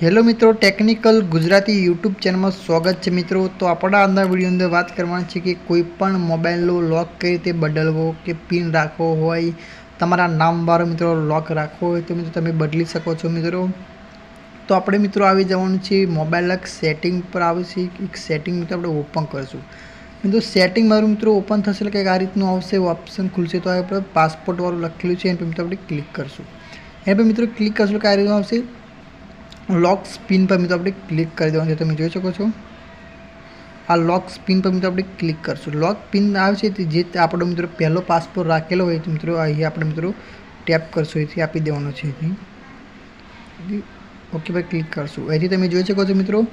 Hello મિત્રો, technical Gujarati YouTube ચેનલમાં સ્વાગત છે મિત્રો. તો આપણા અંદર વીડિયો અંદર વાત કરવાની છે કે કોઈ પણ મોબાઈલનો લોક કઈ રીતે બદલવો, કે પિન રાખવો હોય, તમારા નામવાળો મિત્રો લોક રાખવો હોય, તો મિત્રો તમે બદલી શકો છો મિત્રો. તો આપણે મિત્રો આવી જવાનું છે મોબાઈલ સેટિંગ પર આવે છે. એક સેટિંગ મિત્રો આપણે ઓપન કરીશું. મિત્રો સેટિંગ મારું મિત્રો ઓપન થશે એટલે કંઈક આ રીતનું આવશે ઓપ્શન ખુલશે. તો આપણે પાસપોર્ટવાળું લખેલું છે, એના પર મિત્રો આપણે ક્લિક કરશું. એના પર મિત્રો ક્લિક કરશું કે આ રીતનું આવશે. લોક સ્પિન પર મિત્રો આપણે ક્લિક કરી દેવાનું છે. તમે જોઈ શકો છો. આ લોક સ્પિન પર મિત્રો આપણે ક્લિક કરશું. લોક પિન આવે છે જે આપણો મિત્રો પહેલો પાસપોર્ટ રાખેલો હોય તો મિત્રો અહીં આપણે મિત્રો ટેપ કરશું. એથી આપી દેવાનો છે એથી ઓકે પર ક્લિક કરશું. એથી તમે જોઈ શકો છો મિત્રો.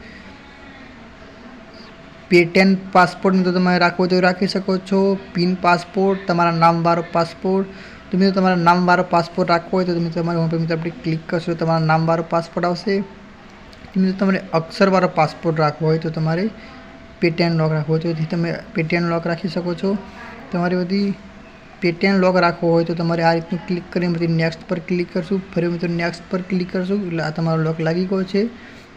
પેટેન પાસપોર્ટ મિત્રો તમે રાખવો તો રાખી શકો છો. પિન પાસપોર્ટ, તમારા નામવાળો પાસપોર્ટ તો મિત્રો, તમારા નામવાળો પાસપોર્ટ રાખવો હોય તો તમે તમારી હોમ મિત્રો આપણે ક્લિક કરશો તમારા નામવાળો પાસપોર્ટ આવશે. મિત્રો, તમારે અક્ષરવાળો પાસપોર્ટ રાખવો હોય તો તમારે પેટીએમ લોક રાખવો હોય તો તમે પેટીએમ લોક રાખી શકો છો. તમારે બધી પેટીએમ લોક રાખવો હોય તો તમારે આ રીતનું ક્લિક કરીને પછી નેક્સ્ટ પર ક્લિક કરશું. ફરી મિત્રો નેક્સ્ટ પર ક્લિક કરશું એટલે આ તમારો લોક લાગી ગયો છે.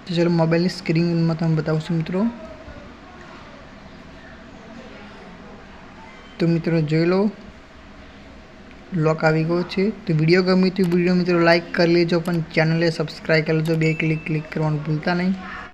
તો ચલો મોબાઈલની સ્ક્રીનમાં તમે બતાવશું મિત્રો. તો મિત્રો, જોઈ લો. લોક આવી ગયો છે. તો વીડિયો ગમે તો વીડિયો મિત્રો લાઇક કરી લેજો, પણ ચેનલે સબસ્ક્રાઈબ કરી લેજો. બે ક્લિક ક્લિક કરવાનું ભૂલતા નહીં.